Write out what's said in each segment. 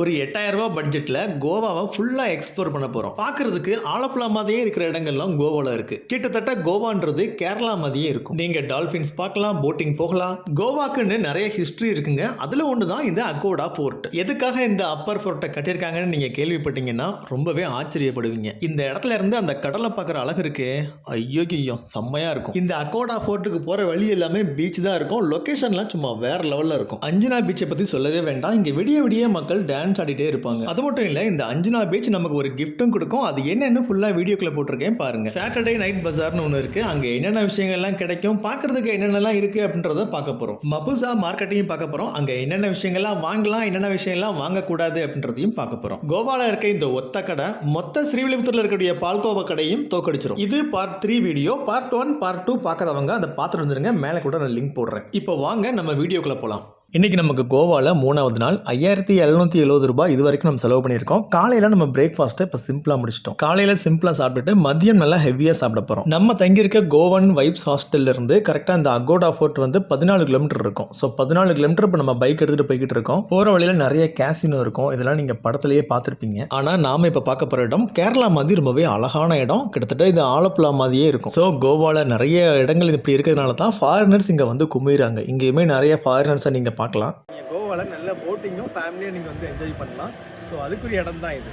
ஒரு எட்டாயிரம் ரூபாய் பட்ஜெட்டில் கோவாவை ஃபுல்லாக எக்ஸ்ப்ளோர் பண்ண போகிறோம் பார்க்கறதுக்கு ஆலப்புழா மாதிரியே இருக்கிற இடங்கள்லாம் கோவாவில் இருக்குது கிட்டத்தட்ட கோவான்றது கேரளா மாதிரியே இருக்கும். நீங்கள் டால்ஃபின்ஸ் பார்க்கலாம் போட்டிங் போகலாம். கோவாக்குன்னு நிறைய ஹிஸ்ட்ரி இருக்குங்க. அதில் ஒன்று தான் இந்த அகோடா ஃபோர்ட் எதுக்காக இந்த அப்பர் ஃபோர்ட்டை கட்டியிருக்காங்கன்னு நீங்கள் கேள்விப்பட்டீங்கன்னா ரொம்பவே ஆச்சரியப்படுவீங்க. இந்த இடத்துல இருந்து அந்த கடலை பார்க்குற அழகு இருக்கே. ஐயோ ஐயோ செம்மையாக இருக்கும். இந்த அகோடா ஃபோர்ட்டுக்கு போகிற வழி எல்லாமே பீச் தான் இருக்கும். லொக்கேஷன்லாம் சும்மா வேற லெவலில் இருக்கும். அஞ்சுனா பீச்சை பற்றி சொல்லவே வேண்டாம். இங்கே விடிய விடிய மக்கள் டான்ஸ் ஆடிட்டே இருப்பாங்க. அது மட்டும் இல்லை இந்த அஞ்சனா பீச் நமக்கு ஒரு கிஃப்ட்டும் கொடுக்கும். அது என்னென்னு ஃபுல்லாக வீடியோக்குள்ள போட்டிருக்கேன் பாருங்க. சாட்டர்டே நைட் பஜார்னு ஒன்று இருக்கு. அங்கே என்னென்ன விஷயங்கள்லாம் கிடைக்கும் பார்க்கறதுக்கு என்னென்னலாம் இருக்கு அப்படின்றத பார்க்க போகிறோம் மபுசா மார்க்கெட்டையும் பார்க்க போகிறோம் அங்கே என்னென்ன விஷயங்கள்லாம் வாங்கலாம் என்னென்ன விஷயம்லாம் வாங்கக்கூடாது அப்படின்றதையும் பார்க்க போகிறோம் கோவாவில் இருக்க இந்த ஒத்த கடை மொத்த ஸ்ரீவில்லிபுத்தூரில் இருக்கக்கூடிய பால்கோவா கடையும் தோக்கடிச்சிரும். இது part three video part one part two பார்க்குறவங்க அதை பார்த்துட்டு வந்துருங்க மேலே கூட நான் லிங்க் போடுறேன். இப்போ வாங்க நம்ம வீடியோக்குள்ள போகலாம் இன்றைக்கி நமக்கு கோவாவில் மூணாவது நாள் ஐயாயிரத்தி எழுநூற்றி எழுபது ரூபாய் இது வரைக்கும் நம்ம செலவு பண்ணியிருக்கோம். காலையில் நம்ம பிரேக்ஃபாஸ்ட்டை இப்போ சிம்பிளாக முடிச்சிட்டோம். காலையில் சிம்பிளாக சாப்பிட்டுட்டு மதியம் நல்லா ஹெவியாக சாப்பிட போகிறோம் நம்ம தங்கியிருக்க கோவன் வைப்ஸ் ஹாஸ்டல்லேருந்து கரெக்டாக இந்த அகோடா ஃபோர்ட் வந்து பதினாலு கிலோமீட்டர் இருக்கும். ஸோ பதினாலு கிலோமீட்டர் இப்போ நம்ம பைக் எடுத்துகிட்டு போய்கிட்டு இருக்கோம். போகிற வழியில் நிறைய கேசினோ இருக்கும். இதெல்லாம் நீங்கள் படத்துலேயே பார்த்துருப்பீங்க. ஆனால் நாம் இப்போ பார்க்க போகிற இடம் கேரளா மாதிரி ரொம்பவே அழகான இடம். கிட்டத்தட்ட இது ஆலப்புழா மாதிரியே இருக்கும். ஸோ கோவாவில் நிறைய இடங்கள் இப்படி இருக்கிறதுனால தான் ஃபாரினர்ஸ் இங்கே வந்து குமிறாங்க இங்கேயுமே நிறைய ஃபாரினர்ஸை நீங்கள் பார்க்கலாம். நீங்கள் கோவாவில் நல்ல போட்டிங்கும் ஃபேமிலியும் நீங்கள் வந்து என்ஜாய் பண்ணலாம். ஸோ அதுக்குரிய இடம் தான் இது.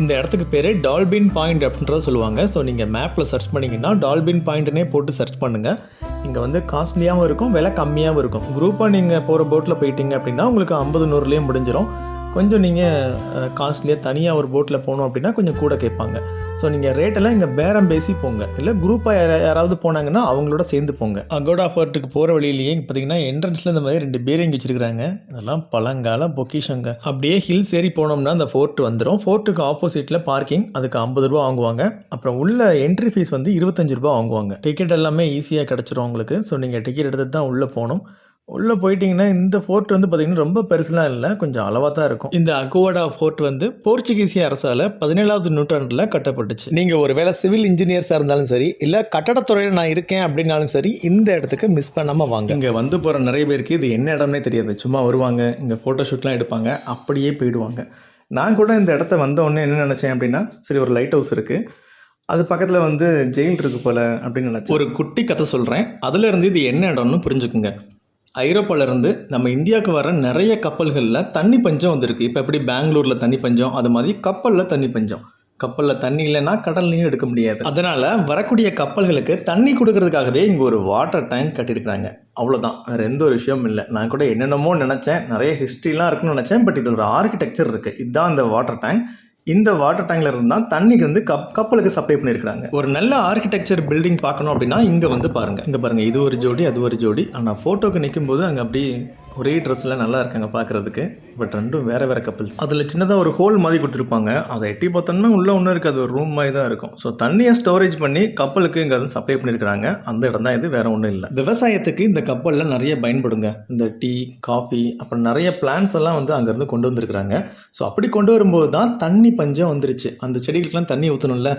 இந்த இடத்துக்கு பேர் டால்பின் பாயிண்ட் அப்படின்றத சொல்லுவாங்க. ஸோ நீங்கள் மேப்பில் சர்ச் பண்ணிங்கன்னா டால்பின் பாயிண்ட்னே போட்டு சர்ச் பண்ணுங்கள் இங்கே வந்து காஸ்ட்லியாகவும் இருக்கும் விலை கம்மியாகவும் இருக்கும். குரூப்பாக நீங்கள் போகிற போட்டில் போயிட்டீங்க அப்படின்னா உங்களுக்கு ஐம்பது நூறுலேயும் முடிஞ்சிடும் கொஞ்சம் நீங்கள் காஸ்ட்லியாக தனியாக ஒரு போட்டில் போகணும் அப்படின்னா கொஞ்சம் கூட கேட்பாங்க. ஸோ நீங்கள் ரேட்டெல்லாம் இங்கே பேரம் பேசி போங்க. இல்லை குரூப்பாக யாராவது போனாங்கன்னா அவங்களோட சேர்ந்து போங்க. அகோடா ஃபோர்ட்டுக்கு போகிற வழியிலேயே பார்த்தீங்கன்னா என்ட்ரன்ஸில் இந்த மாதிரி ரெண்டு பேரிங் வச்சுருக்காங்க அதெல்லாம் பழங்கால பொக்கிஷங்க. அப்படியே ஹில்ஸ் ஏறி போனோம்னா அந்த ஃபோர்ட் வந்துடும் ஃபோர்ட்டுக்கு ஆப்போசிட்டில் பார்க்கிங் அதுக்கு ஐம்பது ரூபா வாங்குவாங்க. அப்புறம் உள்ள என்ட்ரி ஃபீஸ் வந்து இருபத்தஞ்சு ரூபா வாங்குவாங்க. டிக்கெட் எல்லாமே ஈஸியாக கிடச்சிரும் உங்களுக்கு. ஸோ நீங்கள் டிக்கெட் எடுத்து தான் உள்ளே போகணும். உள்ளே போயிட்டீங்கன்னா இந்த ஃபோர்ட் வந்து பார்த்தீங்கன்னா ரொம்ப பெருசுலாம் இல்லை கொஞ்சம் அளவாக தான் இருக்கும். இந்த அகுவாடா ஃபோர்ட் வந்து போர்ச்சுகீசிய அரசால் பதினேழாவது நூற்றாண்டில் கட்டப்பட்டுச்சு. நீங்கள் ஒரு வேளை சிவில் இன்ஜினியர்ஸாக இருந்தாலும் சரி இல்லை கட்டடத்துறையில் நான் இருக்கேன் அப்படின்னாலும் சரி இந்த இடத்துக்கு மிஸ் பண்ணாமல் வாங்க. இங்கே வந்து போகிற நிறைய பேருக்கு இது என்ன இடம்னே தெரியாது. சும்மா வருவாங்க இங்கே ஃபோட்டோ ஷூட்லாம் எடுப்பாங்க அப்படியே போயிடுவாங்க. நான் கூட இந்த இடத்த வந்த உடனே என்ன நினச்சேன் அப்படின்னா சரி ஒரு லைட் ஹவுஸ் இருக்குது அது பக்கத்தில் வந்து ஜெயில் இருக்கு போல அப்படின்னு நினச்சேன். ஒரு குட்டி கதை சொல்கிறேன் அதுலேருந்து இது என்ன இடம்னு புரிஞ்சுக்குங்க. ஐரோப்பாவிலேருந்து நம்ம இந்தியாவுக்கு வர நிறைய கப்பல்களில் தண்ணி பஞ்சம் வந்திருக்கு. இப்போ எப்படி பெங்களூரில் தண்ணி பஞ்சம் அது மாதிரி கப்பலில் தண்ணி பஞ்சம். கப்பலில் தண்ணி இல்லைன்னா கடல்லையும் எடுக்க முடியாது. அதனால் வரக்கூடிய கப்பல்களுக்கு தண்ணி கொடுக்கறதுக்காகவே இங்கே ஒரு வாட்டர் டேங்க் கட்டியிருக்கிறாங்க. அவ்வளோதான் வேறு எந்த ஒரு விஷயமும் இல்லை. நான் கூட என்னென்னமோ நினச்சேன். நிறைய ஹிஸ்ட்ரிலாம் இருக்குன்னு நினச்சேன். பட் இது ஒரு ஆர்கிடெக்சர் இருக்குது இதுதான் அந்த வாட்டர் டேங்க் இந்த வாட்டர் டேங்க்ல இருந்து தான் தண்ணிக்கு வந்து கப் கப்பலுக்கு சப்ளை பண்ணியிருக்காங்க ஒரு நல்ல ஆர்கிடெக்சர் பில்டிங் பார்க்கணும் அப்படின்னா இங்கே வந்து பாருங்க. இங்கே பாருங்க இது ஒரு ஜோடி அது ஒரு ஜோடி. ஆனால் ஃபோட்டோக்கு நிற்கும் போது அங்கே அப்படி ஒரே ட்ரெஸ்ஸில் நல்லா இருக்காங்க பார்க்குறதுக்கு பட் ரெண்டும் வேறு வேறு கப்பல்ஸ் அதில் சின்னதாக ஒரு ஹோல் மாதிரி கொடுத்துருப்பாங்க. அதை எட்டி பார்த்தோம்னா உள்ளே ஒன்றும் இருக்காது. ஒரு ரூம் மாதிரி தான் இருக்கும். ஸோ தண்ணியை ஸ்டோரேஜ் பண்ணி கப்பலுக்கு இங்கே வந்து சப்ளை பண்ணியிருக்கிறாங்க அந்த இடம் தான் இது. வேறு ஒன்றும் இல்லை. விவசாயத்துக்கு இந்த கப்பலில் நிறைய பயன்படுங்க. இந்த டீ காஃபி அப்புறம் நிறைய பிளான்ஸ் எல்லாம் வந்து அங்கேருந்து கொண்டு வந்திருக்கிறாங்க. ஸோ அப்படி கொண்டு வரும்போது தான் தண்ணி பஞ்சம் வந்துருச்சு. அந்த செடிகளுக்கெல்லாம் தண்ணி ஊற்றணும்ல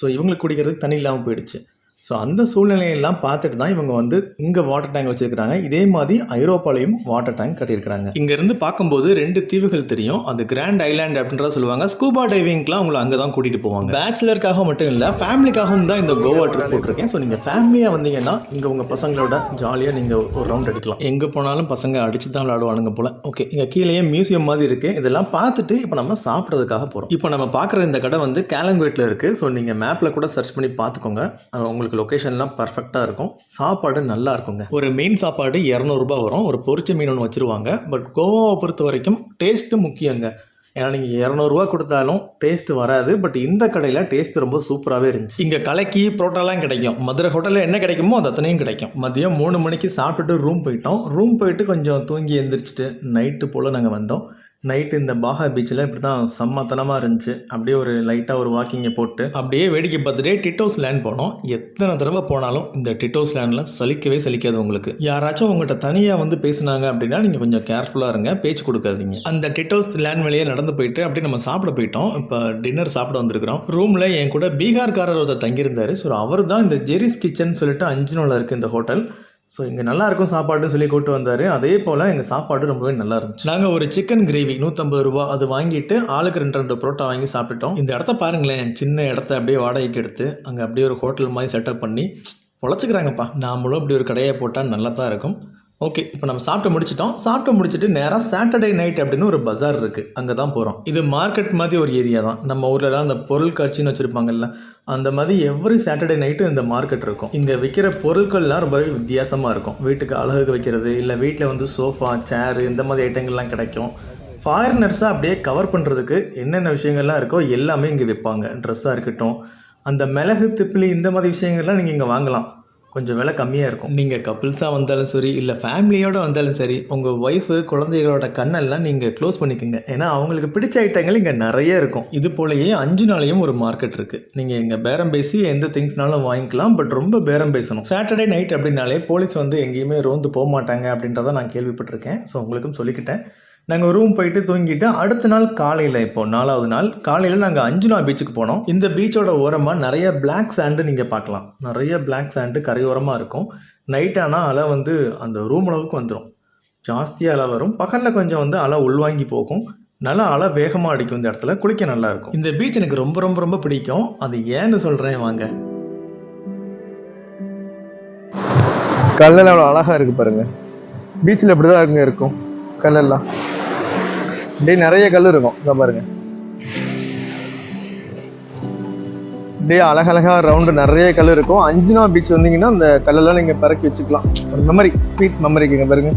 ஸோ இவங்களுக்கு குடிக்கிறதுக்கு தண்ணி இல்லாமல் போயிடுச்சு. ஸோ அந்த சூழ்நிலையெல்லாம் பார்த்துட்டு தான் இவங்க வந்து இங்கே வாட்டர் டேங்க் வச்சுருக்கிறாங்க. இதே மாதிரி ஐரோப்பாலையும் வாட்டர் டேங்க் கட்டியிருக்கிறாங்க. இங்கேருந்து பார்க்கும்போது ரெண்டு தீவுகள் தெரியும். அது கிராண்ட் ஐலாண்ட் அப்படின்றத சொல்லுவாங்க. ஸ்கூபா டைவிங்க்குலாம் உங்களை அங்கே தான் கூட்டிகிட்டு போவாங்க. பேச்சுலருக்காக மட்டும் இல்லை ஃபேமிலிக்காகவும் தான் இந்த கோவா ட்ரிப் போட்டிருக்கேன். ஸோ நீங்கள் ஃபேமிலியாக வந்தீங்கன்னா இங்கே உங்கள் பசங்களோட ஜாலியாக நீங்கள் ஒரு ரவுண்ட் அடிக்கலாம். எங்கே போனாலும் பசங்க அடிச்சு தான் விளையாடுவானுங்க போல். ஓகே இங்கே கீழேயே மியூசியம் மாதிரி இருக்குது இதெல்லாம் பார்த்துட்டு இப்போ நம்ம சாப்பிட்றதுக்காக போகிறோம் இப்போ நம்ம பார்க்குற இந்த கடை வந்து கேலங்குவேட்டில் இருக்குது ஸோ நீங்கள் மேப்பில் கூட சர்ச் பண்ணி பார்த்துக்கோங்க. உங்களுக்கு உங்களுக்கு லொக்கேஷன்லாம் பர்ஃபெக்டாக இருக்கும். சாப்பாடு நல்லா இருக்குங்க ஒரு மீன் சாப்பாடு இரநூறுபா வரும். ஒரு பொரிச்ச மீன் ஒன்று வச்சுருவாங்க. பட் கோவாவை பொறுத்த வரைக்கும் டேஸ்ட்டு முக்கியங்க. ஏன்னா நீங்கள் இரநூறுவா கொடுத்தாலும் டேஸ்ட் வராது. பட் இந்த கடையில் டேஸ்ட் ரொம்ப சூப்பராகவே இருந்துச்சு. இங்கே கலக்கி புரோட்டாலாம் கிடைக்கும். மதுரை ஹோட்டலில் என்ன கிடைக்குமோ அது அத்தனையும் கிடைக்கும். மதியம் மூணு மணிக்கு சாப்பிட்டுட்டு ரூம் போயிட்டோம். ரூம் போயிட்டு கொஞ்சம் தூங்கி எந்திரிச்சிட்டு நைட்டு போல் நாங்கள் வந்தோம். நைட்டு இந்த பாகா பீச்சில் இப்படி தான் செம்மத்தனமாக இருந்துச்சு. அப்படியே ஒரு லைட்டாக ஒரு வாக்கிங்கை போட்டு அப்படியே வேடிக்கை பார்த்துட்டே டிட்டோஸ் லேண்ட் போனோம். எத்தனை தடவை போனாலும் இந்த டிட்டோஸ் லேண்டில் சலிக்கவே சலிக்காது உங்களுக்கு. யாராச்சும் உங்கள்கிட்ட தனியாக வந்து பேசுனாங்க அப்படின்னா நீங்கள் கொஞ்சம் கேர்ஃபுல்லாக இருங்க பேச்சு கொடுக்காதீங்க. அந்த டிட்டோஸ் லேண்ட் வழியே நடந்து போயிட்டு அப்படியே நம்ம சாப்பிட போயிட்டோம். இப்போ டின்னர் சாப்பிட வந்திருக்கிறோம். ரூமில் என் கூட பீகார்காரர் ஒருத்தர் தங்கியிருந்தார். ஸோ அவர் தான் இந்த ஜெரிஸ் கிச்சன் சொல்லிட்டு அஞ்சு நாளில் இருக்குது இந்த ஹோட்டல் ஸோ இங்கே நல்லா இருக்கும் சாப்பாடுன்னு சொல்லி கூட்டு வந்தார். அதே போல் எங்கள் சாப்பாடு ரொம்பவே நல்லா இருந்துச்சு நாங்கள் ஒரு சிக்கன் கிரேவி நூற்றம்பது ரூபா அது வாங்கிட்டு ஆளுக்கு ரெண்டு ரெண்டு புரோட்டா வாங்கி சாப்பிட்டுட்டோம். இந்த இடத்த பாருங்களேன் சின்ன இடத்த அப்படியே வாடகைக்கு எடுத்து அங்கே அப்படியே ஒரு ஹோட்டல் மாதிரி செட்டப் பண்ணி பொழைச்சிக்கிறாங்கப்பா. நாமளும் இப்படி ஒரு கடையை போட்டால் நல்லா தான் இருக்கும். ஓகே இப்போ நம்ம சாப்பிட்டு முடிச்சிட்டோம். சாப்பிட்டு முடிச்சிட்டு நேராக சாட்டர்டே நைட் அப்படின்னு ஒரு பஜார் இருக்குது அங்கே தான் போகிறோம் இது மார்க்கெட் மாதிரி ஒரு ஏரியா தான். நம்ம ஊர்லலாம் அந்த பொருள் காட்சின்னு வச்சுருப்பாங்கல்ல அந்த மாதிரி எவ்ரி சாட்டர்டே நைட்டு இந்த மார்க்கெட் இருக்கும். இங்கே விற்கிற பொருட்கள்லாம் ரொம்பவே வித்தியாசமாக இருக்கும். வீட்டுக்கு அழகுக்கு வைக்கிறது இல்லை வீட்டில் வந்து சோஃபா சேரு இந்த மாதிரி ஐட்டங்கள்லாம் கிடைக்கும். ஃபாரினர்ஸாக அப்படியே கவர் பண்ணுறதுக்கு என்னென்ன விஷயங்கள்லாம் இருக்கோ எல்லாமே இங்கே விற்பாங்க ட்ரெஸ்ஸாக இருக்கட்டும் அந்த மிளகு திப்பிலி இந்த மாதிரி விஷயங்கள்லாம் நீங்கள் இங்கே வாங்கலாம். கொஞ்சம் விலை கம்மியாக இருக்கும். நீங்கள் கப்புள்ஸாக வந்தாலும் சரி இல்லை ஃபேமிலியோடு வந்தாலும் சரி உங்கள் ஒய்ஃபு குழந்தைகளோட கண்ணெல்லாம் நீங்கள் க்ளோஸ் பண்ணிக்கோங்க. ஏன்னா அவங்களுக்கு பிடிச்ச ஐட்டங்கள் இங்கே நிறைய இருக்கும். இது போலயே அஞ்சு நாளையும் ஒரு மார்க்கெட் இருக்குது நீங்கள் இங்கே பேரம் பேசி எந்த திங்ஸ்னாலும் வாங்கிக்கலாம் பட் ரொம்ப பேரம் பேசணும். சாட்டர்டே நைட் அப்படின்னாலே போலீஸ் வந்து எங்கேயுமே ரோந்து போக மாட்டாங்க அப்படின்றத நான் கேள்விப்பட்டிருக்கேன். ஸோ உங்களுக்கும் சொல்லிக்கிட்டேன். நாங்கள் ரூம் போயிட்டு தூங்கிட்டு அடுத்த நாள் காலையில் இப்போ நாலாவது நாள் காலையில் நாங்கள் அஞ்சுனா பீச்சுக்கு போனோம். இந்த பீச்சோட ஓரமாக நிறைய பிளாக் சாண்டு நீங்கள் பார்க்கலாம். நிறைய பிளாக் சாண்டு கரையோரமாக இருக்கும். நைட் ஆனால் அலை வந்து அந்த ரூம் அளவுக்கு வந்துடும் ஜாஸ்தியாக அலை வரும். பகலில் கொஞ்சம் வந்து அலை உள்வாங்கி போகும். நல்லா அலை வேகமாக அடிக்கும் இந்த இடத்துல. குளிக்க நல்லாயிருக்கும் இந்த பீச் எனக்கு ரொம்ப ரொம்ப ரொம்ப பிடிக்கும். அது ஏன்னு சொல்கிறேன் வாங்க. கல்லெல்லாம் அவ்வளோ அழகாக இருக்குது பாருங்கள் பீச்சில் இப்படி தான் இருக்குங்க இருக்கும். கல்லெல்லாம். இப்படி நிறைய கல் இருக்கும். இதை பாருங்க. அப்படியே அழகழகா ரவுண்டு நிறைய கல் இருக்கும். அஞ்சுனா பீச் வந்தீங்கன்னா அந்த கல்லெல்லாம் நீங்கள் பறக்கி வச்சுக்கலாம். ஒரு மெமரி ஸ்வீட் மெமரிக்கு பாருங்க.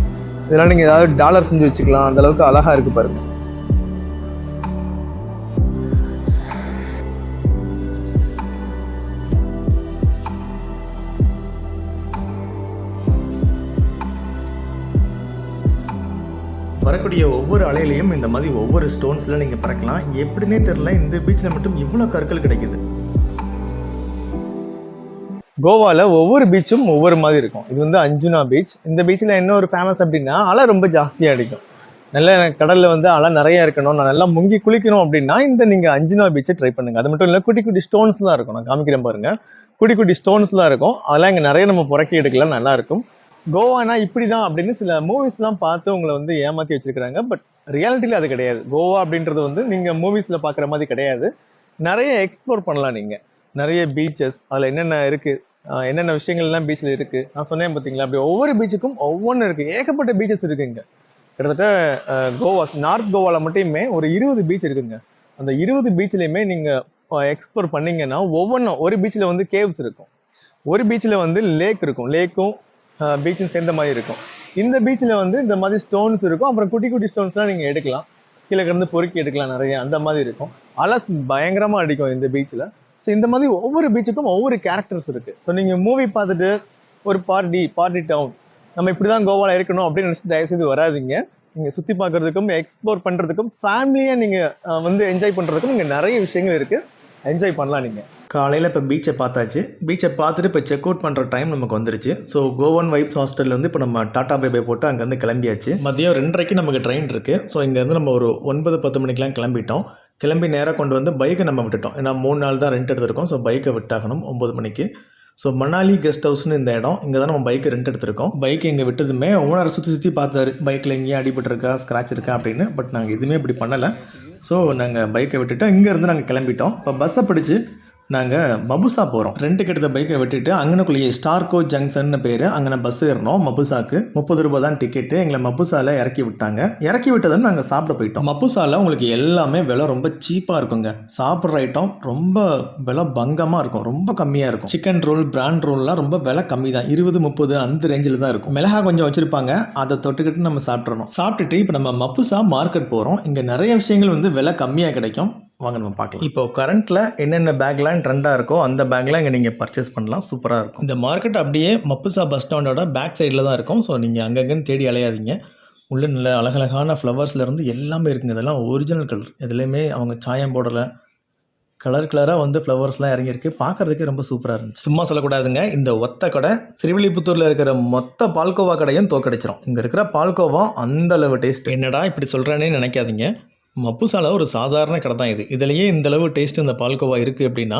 இதெல்லாம் நீங்கள் ஏதாவது டாலர் செஞ்சு வச்சுக்கலாம். அந்த அளவுக்கு அழகா இருக்கு பறக்கூடிய வரக்கூடிய ஒவ்வொரு அலையிலையும் இந்த மாதிரி ஒவ்வொரு ஸ்டோன்ஸில் நீங்கள் பறக்கலாம். எப்படின்னே தெரில இந்த பீச்சில் மட்டும் இவ்வளோ கற்கள் கிடைக்குது. கோவாவில் ஒவ்வொரு பீச்சும் ஒவ்வொரு மாதிரி இருக்கும். இது வந்து அஞ்சுனா பீச் இந்த பீச்சில் என்ன ஒரு ஃபேமஸ் அப்படின்னா அலை ரொம்ப ஜாஸ்தியாக அடிக்கும். நல்ல கடலில் வந்து அலை நிறையா இருக்கணும். நான் நல்லா முங்கி குளிக்கணும் அப்படின்னா இந்த நீங்கள் அஞ்சுனா பீச்சை ட்ரை பண்ணுங்கள் அது மட்டும் இல்லை குட்டி குட்டி ஸ்டோன்ஸ்லாம் இருக்கும். நான் காமிக்கிறேன் பாருங்கள் குட்டி குட்டி ஸ்டோன்ஸ்லாம் இருக்கும். அதெல்லாம் இங்கே நிறைய நம்ம புறக்கி எடுக்கலாம். நல்லாயிருக்கும் கோவானா இப்படி தான் அப்படின்னு சில மூவிஸ்லாம் பார்த்து உங்களை வந்து ஏமாற்றி வச்சுருக்கிறாங்க. பட் ரியாலிட்டியில் அது கிடையாது. கோவா அப்படின்றது வந்து நீங்கள் மூவிஸில் பார்க்குற மாதிரி கிடையாது. நிறைய எக்ஸ்ப்ளோர் பண்ணலாம் நீங்கள் நிறைய பீச்சஸ் அதில் என்னென்ன இருக்குது என்னென்ன விஷயங்கள்லாம் பீச்சில் இருக்குது நான் சொன்னேன் பார்த்தீங்களா? அப்படி ஒவ்வொரு பீச்சுக்கும் ஒவ்வொன்று இருக்குது ஏகப்பட்ட பீச்சஸ் இருக்குங்க கிட்டத்தட்ட கோவா நார்த் கோவாவில் மட்டுமே ஒரு இருபது பீச் இருக்குங்க. அந்த இருபது பீச்லேயுமே நீங்கள் எக்ஸ்ப்ளோர் பண்ணிங்கன்னா ஒவ்வொன்றும் ஒரு பீச்சில் வந்து கேவ்ஸ் இருக்கும். ஒரு பீச்சில் வந்து லேக் இருக்கும். லேக்கும் பீச்சும் சேர்ந்த மாதிரி இருக்கும். இந்த பீச்சில் வந்து இந்த மாதிரி ஸ்டோன்ஸ் இருக்கும். அப்புறம் குட்டி குட்டி ஸ்டோன்ஸ்லாம் நீங்கள் எடுக்கலாம். கீழே கிடந்து பொறுக்கி எடுக்கலாம் நிறைய. அந்த மாதிரி இருக்கும். அலஸ் பயங்கரமாக அடிக்கும் இந்த பீச்சில் ஸோ இந்த மாதிரி ஒவ்வொரு பீச்சுக்கும் ஒவ்வொரு கேரக்டர்ஸ் இருக்குது ஸோ நீங்கள் மூவி பார்த்துட்டு ஒரு பார்ட்டி பார்ட்டி டவுன் நம்ம இப்படி தான் கோவாவில் இருக்கணும் அப்படின்னு நினச்சி தயவுசெய்து வராதீங்க. நீங்கள் சுற்றி பார்க்கறதுக்கும் எக்ஸ்ப்ளோர் பண்ணுறதுக்கும் ஃபேமிலியாக நீங்கள் வந்து என்ஜாய் பண்ணுறதுக்கும் இங்கே நிறைய விஷயங்கள் இருக்குது என்ஜாய் பண்ணலாம் நீங்கள் காலையில் இப்போ பீச்சை பார்த்தாச்சு. பீச்சை பார்த்துட்டு இப்போ செக் அவுட் பண்ணுற டைம் நமக்கு வந்துருச்சு. ஸோ கோவன் வைப்ஸ் ஹாஸ்டல்லேருந்து இப்போ நம்ம டாட்டா பை பை போட்டு அங்கேருந்து கிளம்பியாச்சு. மதியம் ரெண்டரைக்கு நமக்கு ட்ரெயின் இருக்குது ஸோ இங்கேருந்து நம்ம ஒரு ஒன்பது பத்து மணிக்கெலாம் கிளம்பிட்டோம். கிளம்பி நேராக கொண்டு வந்து பைக்கை நம்ம விட்டுட்டோம். ஏன்னா மூணு நாள் தான் ரெண்ட் எடுத்திருக்கோம். ஸோ பைக்கை விட்டாகணும் ஒம்பது மணிக்கு. ஸோ மணாலி கெஸ்ட் ஹவுஸ்னு இந்த இடம். இங்கே தான் நம்ம பைக்கு ரெண்ட் எடுத்திருக்கோம். பைக் இங்கே விட்டதுமே ஓனர் சுற்றி சுற்றி பார்த்தாரு. பைக்கில் எங்கேயும் அடிபட்டிருக்கா ஸ்க்ராட்ச் இருக்கா அப்படின்னு. பட் நாங்கள் எதுவுமே இப்படி பண்ணலை. ஸோ நாங்கள் பைக்கை விட்டுட்டு இங்கேருந்து நாங்கள் கிளம்பிட்டோம். இப்போ பஸ்ஸை பிடிச்சி நாங்கள் மபுசா போகிறோம் ரெண்டுக்கு எடுத்த பைக்கை விட்டுட்டு அங்கனக்குள்ளேயே ஸ்டார்கோ ஜங்ஷன்னு பேர். அங்கே பஸ் ஏறினோம் மபுசாக்கு. முப்பது ரூபா தான் டிக்கெட்டு எங்களை மபுசாவில் இறக்கி விட்டாங்க. இறக்கி விட்டதும் நாங்கள் சாப்பிட போயிட்டோம். மபுசாவில் உங்களுக்கு எல்லாமே விலை ரொம்ப சீப்பாக இருக்குங்க. சாப்பிட்ற ஐட்டம் ரொம்ப விலை பங்கமாக இருக்கும். ரொம்ப கம்மியாக இருக்கும். சிக்கன் ரோல் பிராண்ட் ரோல்லாம் ரொம்ப விலை கம்மி தான். இருபது முப்பது அந்த ரேஞ்சில் தான் இருக்கும். மிளகா கொஞ்சம் வச்சுருப்பாங்க. அதை தொட்டுக்கிட்டு நம்ம சாப்பிட்றணும் சாப்பிட்டுட்டு இப்போ நம்ம மப்புசா மார்க்கெட் போகிறோம் இங்கே நிறைய விஷயங்கள் வந்து விலை கம்மியாக கிடைக்கும். வாங்க நம்ம பார்க்கலாம். இப்போ கரண்ட்டில் என்னென்ன பேக்லாம் ட்ரெண்டாக இருக்கோ அந்த பேக்லாம் இங்கே நீங்கள் பர்ச்சேஸ் பண்ணலாம். சூப்பராக இருக்கும். இந்த மார்க்கெட் அப்படியே மப்புசா பஸ் ஸ்டாண்டோட பேக் சைடில் தான் இருக்கும். ஸோ நீங்கள் அங்கங்கன்னு தேடி அலையாதீங்க. உள்ள நல்ல அழகழகான ஃப்ளவர்ஸ்லேருந்து எல்லாமே இருக்குங்க. இதெல்லாம் ஒரிஜினல் கலர் எதுலேயுமே அவங்க சாயம் போடலை. கலர் கலராக வந்து ஃப்ளவர்ஸ்லாம் இறங்கியிருக்கு. பார்க்கறதுக்கே ரொம்ப சூப்பராக இருந்துச்சு. சும்மா சொல்லக்கூடாதுங்க. இந்த ஒத்த கடை ஸ்ரீவில்லிபுத்தூரில் இருக்கிற மொத்த பால்கோவா கடையும் தோக்கடிச்சிரும் இங்கே இருக்கிற பால்கோவா அந்த அளவு டேஸ்ட் என்னடா இப்படி சொல்கிறேனே நினைக்காதீங்க. மப்புசால ஒரு சாதாரண கடை தான் இது. இதுலேயே இந்த அளவு டேஸ்ட் இந்த பால்கோவா இருக்குது அப்படின்னா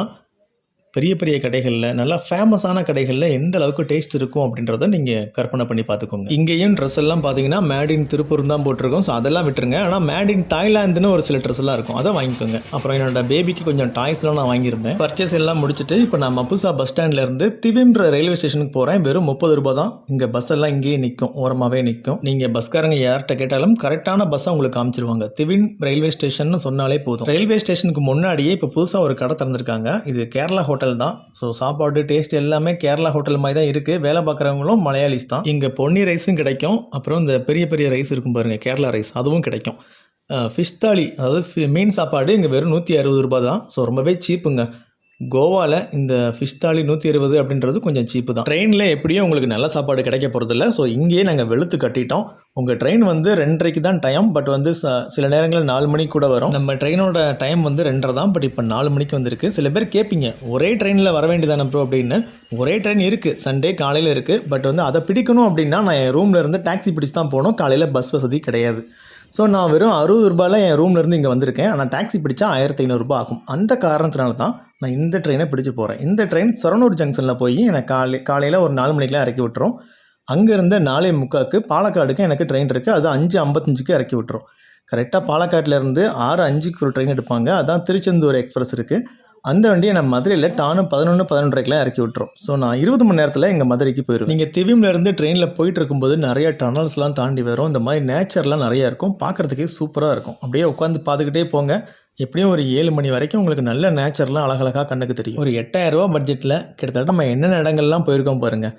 பெரிய பெரிய கடைகளில் நல்லா ஃபேமஸான கடைகளில் எந்த அளவுக்கு டேஸ்ட் இருக்கும் அப்படின்றத நீங்கள் கற்பனை பண்ணி பார்த்துக்கோங்க. இங்கேயும் ட்ரெஸ் எல்லாம் பார்த்தீங்கன்னா மேட் இன் திருப்பூர் தான் போட்டிருக்கோம். ஸோ அதெல்லாம் விட்டுருங்க. ஆனால் மேட் இன் தாய்லாந்துன்னு ஒரு சில ட்ரெஸ் எல்லாம் இருக்கும். அதை வாங்கிக்கோங்க. அப்புறம் என்னோட பேபிக்கு கொஞ்சம் டாய்ஸ்லாம் நான் வாங்கியிருந்தேன். பர்ச்சேஸ் எல்லாம் முடிச்சுட்டு இப்போ நான் மப்புசா பஸ் ஸ்டாண்ட்ல இருந்து திவின்ற ரயில்வே ஸ்டேஷனுக்கு போகிறேன் வெறும் முப்பது ரூபாய் தான். இங்கே பஸ் எல்லாம் இங்கேயே நிற்கும். ஓரமாகவே நிற்கும். நீங்கள் பஸ்காரங்க யார்கிட்ட கேட்டாலும் கரெக்டான பஸ்ஸை உங்களுக்கு காமிச்சிருவாங்க. திவின் ரயில்வே ஸ்டேஷன் சொன்னாலே போதும். ரயில்வே ஸ்டேஷனுக்கு முன்னாடியே இப்போ புதுசாக ஒரு கடை திறந்திருக்காங்க. இது கேரளா ஹோட்டல் தான். ஸோ சாப்பாடு டேஸ்ட் எல்லாமே கேரளா ஹோட்டல் மாதிரி தான் இருக்குது வேலை பார்க்குறவங்களும் மலையாளிஸ் தான். இங்கே பொன்னி ரைஸும் கிடைக்கும். அப்புறம் இந்த பெரிய பெரிய ரைஸ் இருக்கும் பாருங்கள் கேரளா ரைஸ் அதுவும் கிடைக்கும். ஃபிஷ் தாலி அதாவது மீன் சாப்பாடு இங்கே வெறும் நூற்றி அறுபது ரூபா தான். ஸோ ரொம்பவே சீப்புங்க கோவாவில் இந்த ஃபிஷ் தாலி நூற்றி இருபது அப்படின்றது கொஞ்சம் சீப்பு தான். ட்ரெயினில் எப்படியும் உங்களுக்கு நல்ல சாப்பாடு கிடைக்க போகிறதில்ல ஸோ இங்கேயே நாங்கள் வெளுத்து கட்டிட்டோம். உங்கள் ட்ரெயின் வந்து ரெண்டரைக்கு தான் டைம் பட் வந்து ச- சில நேரங்களில் நாலு மணிக்கு கூட வரும். நம்ம ட்ரெயினோட டைம் வந்து ரெண்டரை தான் பட் இப்போ நாலு மணிக்கு வந்திருக்கு. சில பேர் கேட்பீங்க ஒரே ட்ரெயினில் வர வேண்டியதான ப்ரோ அப்படின்னு. ஒரே ட்ரெயின் இருக்குது சண்டே காலையில் இருக்குது பட் வந்து அதை பிடிக்கணும் அப்படின்னா நான் என் ரூமில் இருந்து டாக்ஸி பிடிச்சி தான் போகணும். காலையில் பஸ் வசதி கிடையாது. ஸோ நான் வெறும் அறுபது ரூபாயில் என் ரூம்லேருந்து இங்கே வந்திருக்கேன். ஆனால் டாக்ஸி பிடிச்சா ஆயிரத்தி ஐநூறுரூபா ஆகும். அந்த காரணத்தினால தான் நான் இந்த ட்ரெயினை பிடிச்சி போகிறேன் இந்த ட்ரெயின் சொரனூர் ஜங்ஷனில் போய் எனக்கு காலை காலையில் ஒரு நாலு மணிக்கெலாம் இறக்கி விட்டுரும். அங்கேருந்து நாலே முக்காவுக்கு பாலக்காடுக்கு எனக்கு ட்ரெயின் இருக்குது அது அஞ்சு ஐம்பத்தஞ்சுக்கு இறக்கி விட்டுரும். கரெக்டாக பாலக்காட்டிலேருந்து ஆறு அஞ்சுக்கு ஒரு ட்ரெயின் எடுப்பாங்க. அதான் திருச்செந்தூர் எக்ஸ்பிரஸ் இருக்குது அந்த வண்டியை நம்ம மதுரையில் டானு பதினொன்று பதினொன்றரைக்கெலாம் இறக்கி விட்டுரும். ஸோ நான் இருபது மணி நேரத்தில் எங்கள் மதுரைக்கு போயிடுவேன் நீங்கள் திவிம்லேருந்து ட்ரெயினில் போயிட்டு இருக்கும்போது நிறைய டனல்ஸ்லாம் தாண்டி வரும். இந்த மாதிரி நேச்சர்லாம் நிறையா இருக்கும். பார்க்குறதுக்கே சூப்பராக இருக்கும். அப்படியே உட்காந்து பார்த்துக்கிட்டே போங்க. எப்படியும் ஒரு ஏழு மணி வரைக்கும் உங்களுக்கு நல்ல நேச்சர்லாம் அழகழகாக கண்ணுக்கு தெரியும். ஒரு எட்டாயிரம் பட்ஜெட்டில் கிட்டத்தட்ட நம்ம என்னென்ன இடங்கள்லாம் போயிருக்கோம் பாருங்கள்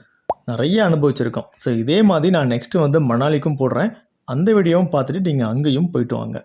நிறைய அனுபவிச்சிருக்கோம். ஸோ இதே மாதிரி நான் நெக்ஸ்ட்டு வந்து மணாலிக்கும் போடுறேன். அந்த வீடியோவும் பார்த்துட்டு நீங்கள் அங்கேயும் போயிட்டு வாங்க.